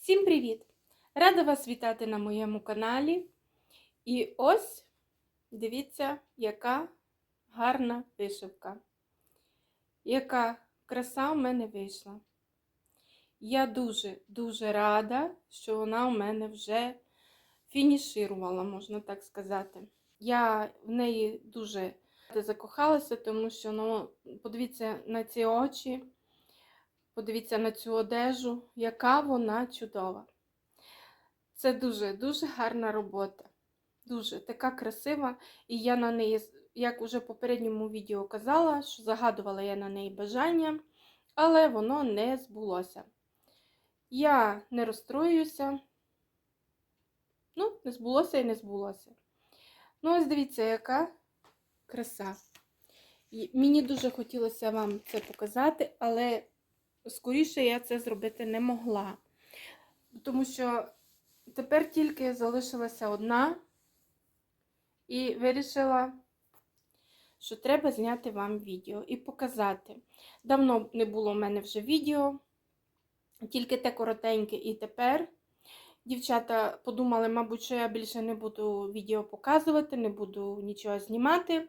Всім привіт! Рада вас вітати на моєму каналі. І ось дивіться, яка гарна вишивка. Яка краса у мене вийшла. Я дуже-дуже рада, що вона у мене вже фініширувала, можна так сказати. Я в неї дуже закохалася, тому що ну, подивіться на ці очі. Подивіться на цю одежу, яка вона чудова. Це дуже-дуже гарна робота. Дуже така красива. І я на неї, як уже в попередньому відео казала, що загадувала я на неї бажання, але воно не збулося. Я не розстроююся. Ну, не збулося і не збулося. Ну, ось дивіться, яка краса. І мені дуже хотілося вам це показати, але скоріше я це зробити не могла. Тому що тепер тільки залишилася одна і вирішила, що треба зняти вам відео і показати. Давно не було в мене вже відео, тільки те коротеньке і тепер. Дівчата подумали, мабуть, що я більше не буду відео показувати, не буду нічого знімати.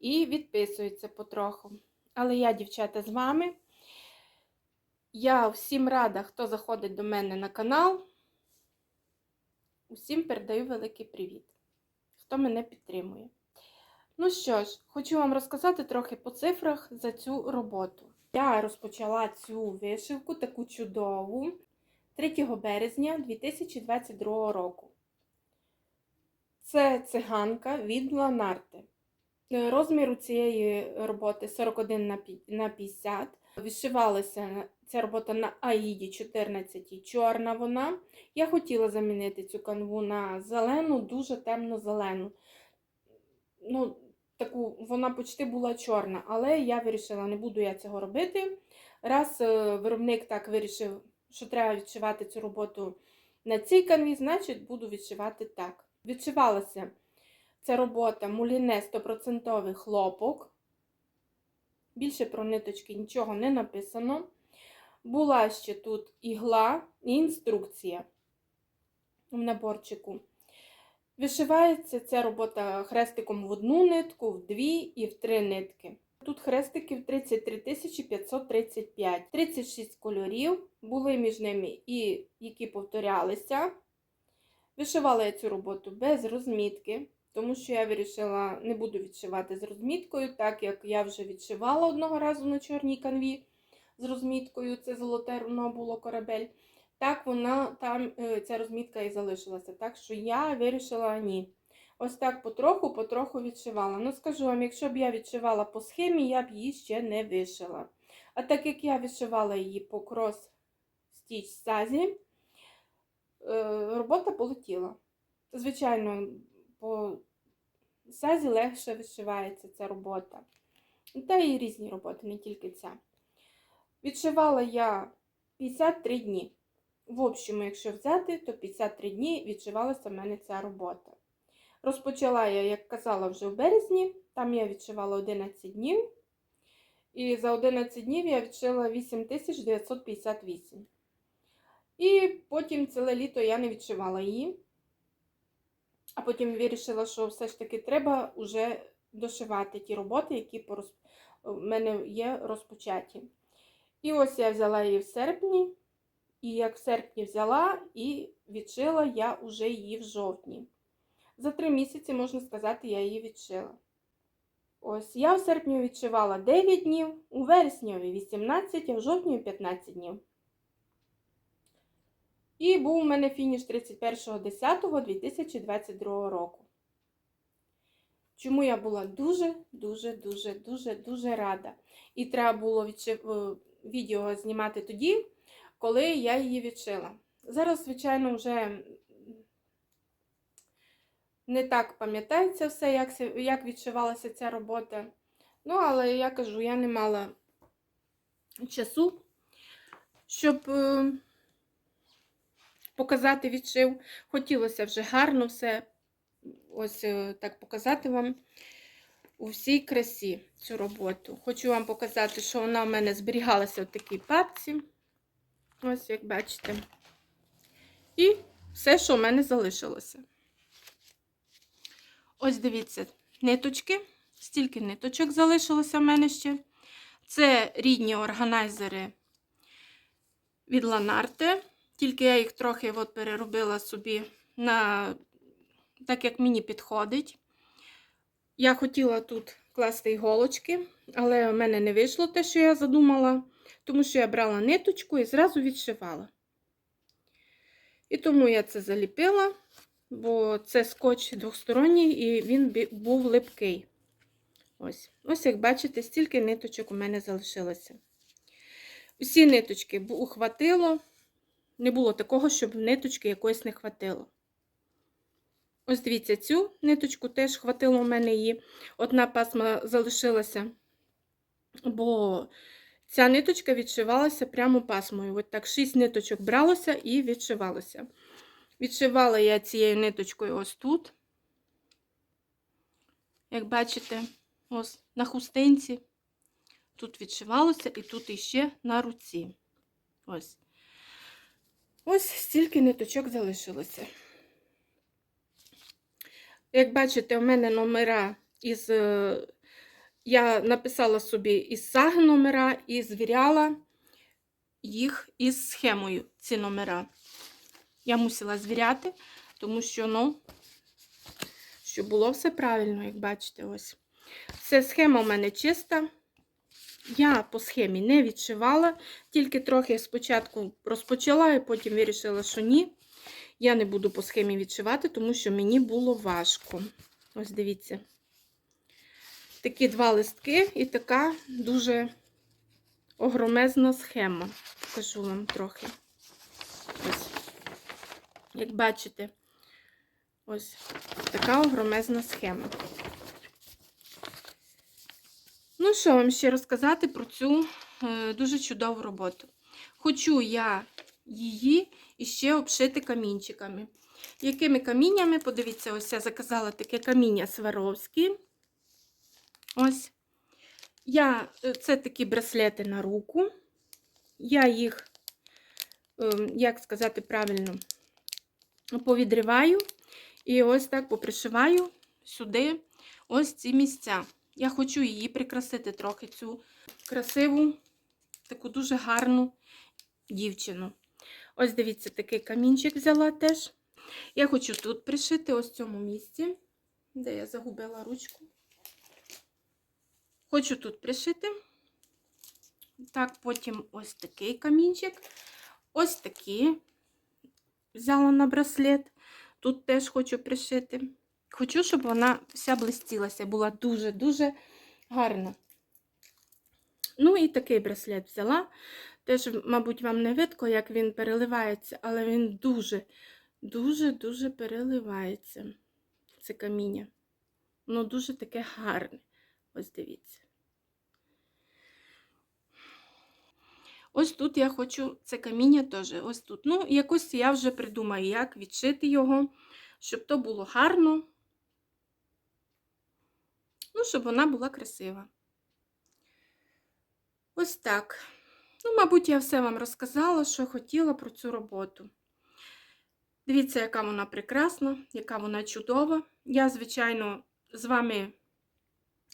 І відписуються потроху. Але я, дівчата, з вами. Я всім рада, хто заходить до мене на канал. Усім передаю великий привіт, хто мене підтримує. Ну що ж, хочу вам розказати трохи по цифрах за цю роботу. Я розпочала цю вишивку, таку чудову, 3 березня 2022 року. Це циганка від Ланарти. Розмір у цієї роботи 41 на 50. Вишивалася ця робота на Аїді 14 чорна вона. Я хотіла замінити цю канву на зелену, дуже темно-зелену. Ну, таку, Вона почти була чорна, але я вирішила, не буду я цього робити. Раз е, виробник так вирішив, що треба відшивати цю роботу на цій канві, значить буду відшивати так. Відшивалася ця робота муліне 100% хлопок. Більше про ниточки нічого не написано. Була ще тут ігла і інструкція в наборчику. Вишивається ця робота хрестиком в одну нитку, в дві і в три нитки. Тут хрестиків 33 535, 36 кольорів, були між ними і які повторялися. Вишивала я цю роботу без розмітки, тому що я вирішила, не буду відшивати з розміткою, так як я вже відшивала одного разу на чорній канві з розміткою, це золоте руно було корабель. Так вона там, ця розмітка і залишилася. Так що я вирішила ні. Ось так потроху-потроху відшивала. Ну, скажу вам, якщо б я відшивала по схемі, я б її ще не вишила. А так як я відшивала її по крос стіч сазі, робота полетіла. Звичайно, по сазі легше вишивається ця робота. Та і різні роботи, не тільки ця. Відшивала я 53 дні. В общому, якщо взяти, то 53 дні відшивалася в мене ця робота. Розпочала я, як казала, вже в березні, там я відшивала 11 днів. І за 11 днів я відшила 8958. І потім ціле літо я не відшивала її. А потім вирішила, що все ж таки треба вже дошивати ті роботи, які в мене є розпочаті. І ось я взяла її в серпні. І як в серпні взяла і відшила я вже її в жовтні. За три місяці, можна сказати, я її відшила. Ось, я в серпні відшивала 9 днів, у вересні 18, а в жовтні 15 днів. І був у мене фініш 31.10.2022 року. Чому я була дуже-дуже-дуже-дуже-дуже рада. І треба було відшив... відео знімати тоді, коли я її відшила. Зараз, звичайно, вже не так пам'ятається все, як як відшивалася ця робота. Ну, але я кажу, я не мала часу, щоб е, показати відшив. Хотілося вже гарно все ось е, так показати вам у всій красі цю роботу. Хочу вам показати, що вона в мене зберігалася в такій папці. Ось, як бачите, І все, що в мене залишилося. Ось дивіться, ниточки. Стільки ниточок залишилося в мене ще. Це рідні органайзери від Ланарте. Тільки я їх трохи от переробила собі на так, як мені підходить. Я хотіла тут класти іголочки, але в мене не вийшло те, що я задумала, тому що я брала ниточку і зразу відшивала. І тому я це заліпила, бо це скотч двосторонній і він був липкий. Ось, ось як бачите, стільки ниточок у мене залишилося. Усі ниточки ухватило. Не було такого, щоб ниточки якоїсь не хватило. Ось дивіться, цю ниточку теж хватило у мене її. Одна пасма залишилася, бо ця ниточка відшивалася прямо пасмою. От так, шість ниточок бралося і відшивалося. Відшивала я цією ниточкою ось тут. Як бачите, ось на хустинці. Тут відшивалося і тут іще на руці. Ось. Ось стільки ниточок залишилося. Як бачите, у мене номера із. е, Я написала собі із саги номера і звіряла їх із схемою, ці номера. Я мусила звіряти, тому що, ну, щоб було все правильно, як бачите, ось. Це схема у мене чиста. Я по схемі не відшивала, тільки трохи спочатку розпочала, і потім вирішила, що ні. Я не буду по схемі відшивати, тому що мені було важко. Ось дивіться. Такі два листки і така дуже огромезна схема. Покажу вам трохи. Ось. Як бачите, ось така огромезна схема. Ну, що вам ще розказати про цю е, дуже чудову роботу. Хочу я її іще обшити камінчиками. Якими каміннями? Подивіться, ось я заказала таке каміння Сваровські. Ось. Я, е, це такі браслети на руку. Я їх, ем, як сказати правильно, повідриваю і ось так попришиваю сюди ось ці місця. Я хочу її прикрасити трохи, цю красиву, таку дуже гарну дівчину. Ось дивіться, такий камінчик взяла теж. Я хочу тут пришити, ось в цьому місці, де я загубила ручку. Хочу тут пришити. Так, потім ось такий камінчик. Ось такий взяла на браслет. Тут теж хочу пришити. Хочу, щоб вона вся блистілася, була дуже-дуже гарна. Ну, і такий браслет взяла. Теж, мабуть, вам не видко, як він переливається, але він дуже, дуже-дуже переливається. Це каміння. Воно дуже таке гарне. Ось дивіться. Ось тут я хочу це каміння теж. Ось тут. Ну, якось я вже придумаю, як відшити його, щоб то було гарно. Щоб вона була красива. Ось так. Ну, мабуть, я все вам розказала, що хотіла про цю роботу. Дивіться, яка вона прекрасна, яка вона чудова. Я, звичайно, з вами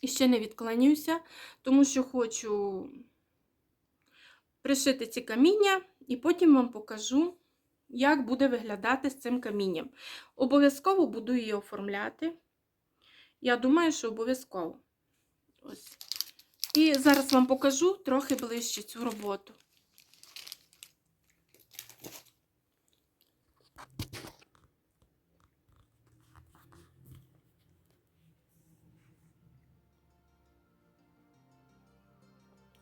іще не відклонюся, тому що хочу пришити ці каміння, і потім вам покажу, як буде виглядати з цим камінням. Обов'язково буду її оформляти. Я думаю, що обов'язково. І зараз вам покажу трохи ближче цю роботу.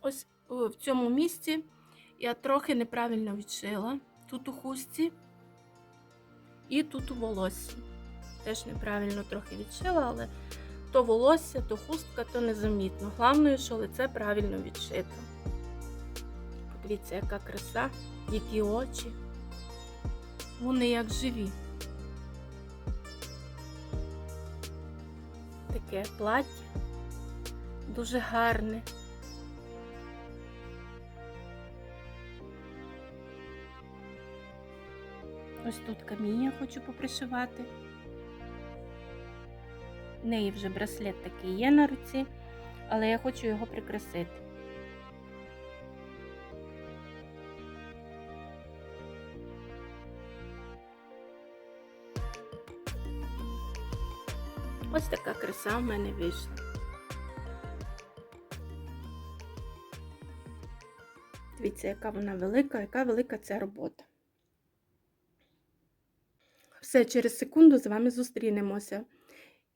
Ось в цьому місці я трохи неправильно відшила. Тут у хустці і тут у волоссі. Теж неправильно трохи відшила, але то волосся, то хустка, то незамітно. Головне, що лице правильно відшито. Подивіться, яка краса, які очі. Вони як живі. Таке плаття дуже гарне. Ось тут каміння хочу попришивати. В неї вже браслет такий є на руці, але я хочу його прикрасити. Ось така краса в мене вийшла. Дивіться, яка вона велика, яка велика ця робота. Все, через секунду з вами зустрінемося.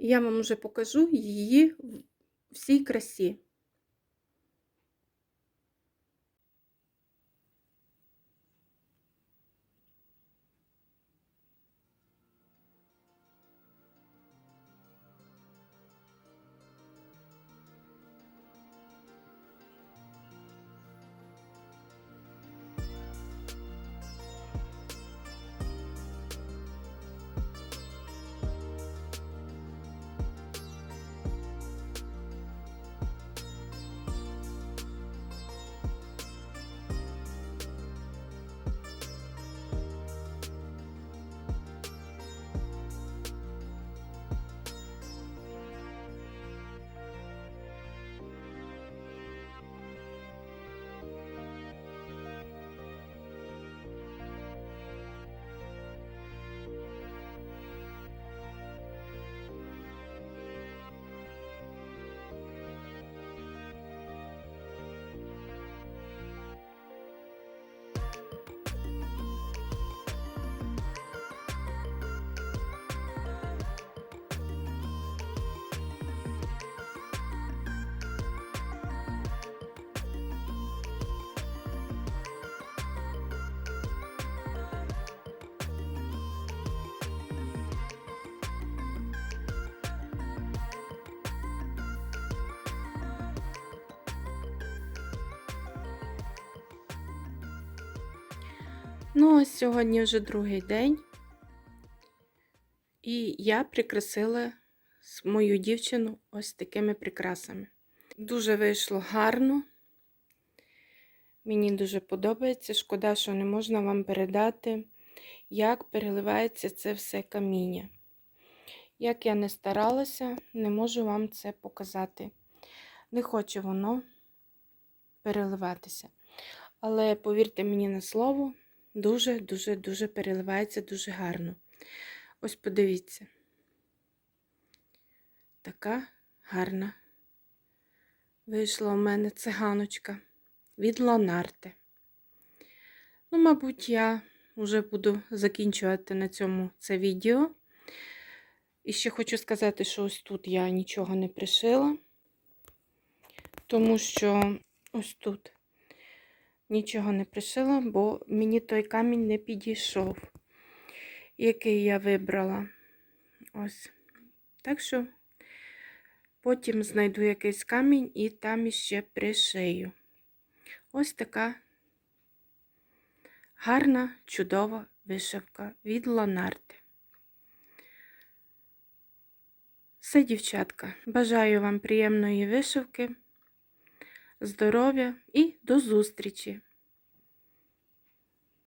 Я вам вже покажу її всій красі. Ну, ось сьогодні вже другий день. І я прикрасила мою дівчину ось такими прикрасами. Дуже вийшло гарно. Мені дуже подобається. Шкода, що не можна вам передати, як переливається це все каміння. Як я не старалася, не можу вам це показати. Не хоче воно переливатися. Але повірте мені на слово, дуже-дуже-дуже переливається дуже гарно. Ось подивіться. Така гарна вийшла у мене циганочка від Лонарте. Ну, мабуть, я вже буду закінчувати на цьому це відео. І ще хочу сказати, що ось тут я нічого не пришила, тому що ось тут нічого не пришила, бо мені той камінь не підійшов, який я вибрала. Ось. Так що потім знайду якийсь камінь і там іще пришию. Ось така гарна, чудова вишивка від Лонарти. Все, дівчатка. Бажаю вам приємної вишивки, здоров'я і до зустрічі!